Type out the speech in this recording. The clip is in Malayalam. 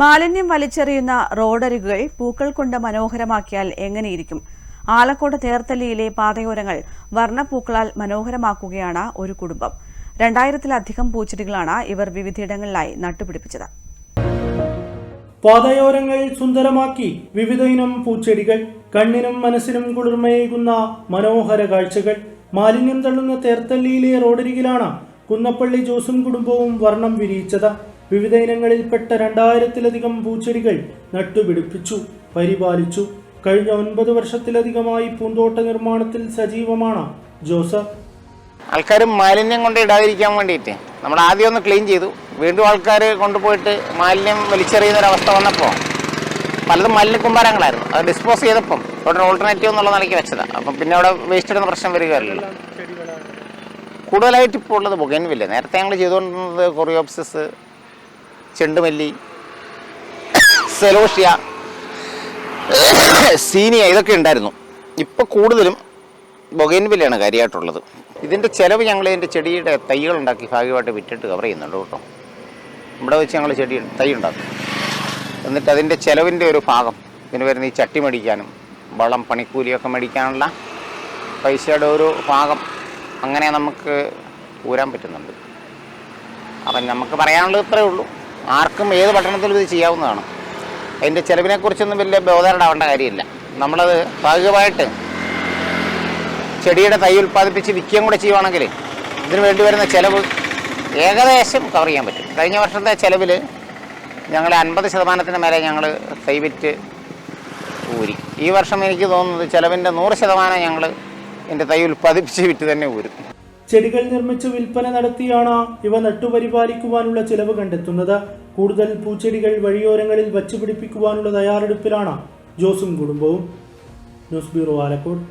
മാലിന്യം വലിച്ചെറിയുന്ന റോഡരികുകൾ പൂക്കൾ കൊണ്ട് മനോഹരമാക്കിയാൽ എങ്ങനെയിരിക്കും? ആലക്കോട് തേർത്തല്ലിയിലെ പാതയോരങ്ങൾ വർണപ്പൂക്കളാൽ മനോഹരമാക്കുകയാണ് ഒരു കുടുംബം. രണ്ടായിരത്തിലധികം പൂച്ചെടികളാണ് ഇവർ വിവിധയിടങ്ങളിലായി നട്ടുപിടിപ്പിച്ചത്. പാതയോരങ്ങൾ സുന്ദരമാക്കി വിവിധ ഇനം പൂച്ചെടികൾ കണ്ണിനും മനസ്സിനും കുളിർമയേകുന്ന മനോഹര കാഴ്ചകൾ. മാലിന്യം തള്ളുന്ന തേർത്തല്ലിയിലെ റോഡരികിലാണ് കുന്നപ്പള്ളി ജോസും കുടുംബവും വർണം വിരിയിച്ചത്. വിവിധ ഇനങ്ങളിൽപ്പെട്ട രണ്ടായിരത്തിലധികം പൂച്ചെടികൾ നട്ടുപിടിപ്പിച്ചു പരിപാലിച്ചു. കഴിഞ്ഞ ഒൻപത് വർഷത്തിലധികമായി പൂന്തോട്ട നിർമ്മാണത്തിൽ സജീവമാണ് ജോസഫ്. ആൾക്കാർ മാലിന്യം കൊണ്ട് ഇടാതിരിക്കാൻ വേണ്ടിയിട്ട് നമ്മൾ ആദ്യം ഒന്ന് ക്ലീൻ ചെയ്തു. വീണ്ടും ആൾക്കാർ കൊണ്ടുപോയിട്ട് മാലിന്യം വലിച്ചെറിയുന്ന ഒരവസ്ഥ വന്നപ്പോൾ പലതും മാലിന്യ കുമ്പാരങ്ങളായിരുന്നു അത് ഡിസ്പോസ് ചെയ്തപ്പം അവിടെ ഓൾട്ടർനേറ്റീവ് എന്നുള്ള നിലയ്ക്ക് വെച്ചതാണ് അപ്പം പിന്നെ അവിടെ വേസ്റ്റ് ഇടുന്ന പ്രശ്നം വരികയല്ലോ കൂടുതലായിട്ട് ഇപ്പോൾ ഉള്ളത് ബുഗൻവില്ല നേരത്തെ ഞങ്ങൾ ചെയ്തുകൊണ്ടിരുന്നത് കൊറിയോപ്സിസ് ചെണ്ടുമല്ലി സെലോഷ്യ സീനിയ ഇതൊക്കെ ഉണ്ടായിരുന്നു. ഇപ്പോൾ കൂടുതലും ബൊഗൈൻവില്ലയാണ് കാര്യമായിട്ടുള്ളത്. ഇതിന്റെ ചിലവ് ഞങ്ങൾ ഇതിന്റെ ചെടിയുടെ തൈകൾ ഉണ്ടാക്കി ഭാഗ്യമായിട്ട് വിറ്റിട്ട് കവർ ചെയ്യുന്നുണ്ട് കേട്ടോ. ഇവിടെ വെച്ച് ഞങ്ങൾ ചെടി തൈ ഉണ്ടാക്കും. എന്നിട്ട് അതിന്റെ ചിലവിന്റെ ഒരു ഭാഗം ഇതിന് വരുന്ന ഈ ചട്ടി മേടിക്കാനും വളം പണിക്കൂലിയൊക്കെ മേടിക്കാനുള്ള പൈസയുടെ ഒരു ഭാഗം അങ്ങനെ നമുക്ക് ഊരാൻ പറ്റുന്നുണ്ട്. അപ്പം നമുക്ക് പറയാനുള്ളത് ഇത്രയേ ഉള്ളൂ. ആർക്കും ഏത് പട്ടണത്തിലും ഇത് ചെയ്യാവുന്നതാണ്. അതിന്റെ ചിലവിനെക്കുറിച്ചൊന്നും വലിയ ബോധമുണ്ടാവേണ്ട കാര്യമില്ല. നമ്മളത് ഭാഗികമായിട്ട് ചെടിയുടെ തൈ ഉൽപ്പാദിപ്പിച്ച് വിൽക്കുകയും കൂടെ ചെയ്യുവാണെങ്കിൽ ഇതിന് വേണ്ടി വരുന്ന ചിലവ് ഏകദേശം കവർ ചെയ്യാൻ പറ്റും. കഴിഞ്ഞ വർഷത്തെ ചിലവിൽ ഞങ്ങൾ അൻപത് ശതമാനത്തിന് മേലെ ഞങ്ങൾ തൈ വിറ്റ് ഊരി. ഈ വർഷം എനിക്ക് തോന്നുന്നത് ചിലവിന്റെ നൂറ് ശതമാനം ഞങ്ങൾ എന്റെ തൈ ഉൽപ്പാദിപ്പിച്ച് വിറ്റ് തന്നെ ഊരും. ചെടികൾ നിർമ്മിച്ച് വിൽപ്പന നടത്തിയാണ് ഇവ നട്ടുപരിപാലിക്കുവാനുള്ള ചിലവ് കണ്ടെത്തുന്നത്. കൂടുതൽ പൂച്ചെടികൾ വഴിയോരങ്ങളിൽ വച്ചുപിടിപ്പിക്കുവാനുള്ള തയ്യാറെടുപ്പിലാണ് ജോസും കുടുംബവും. News bureau Alakode.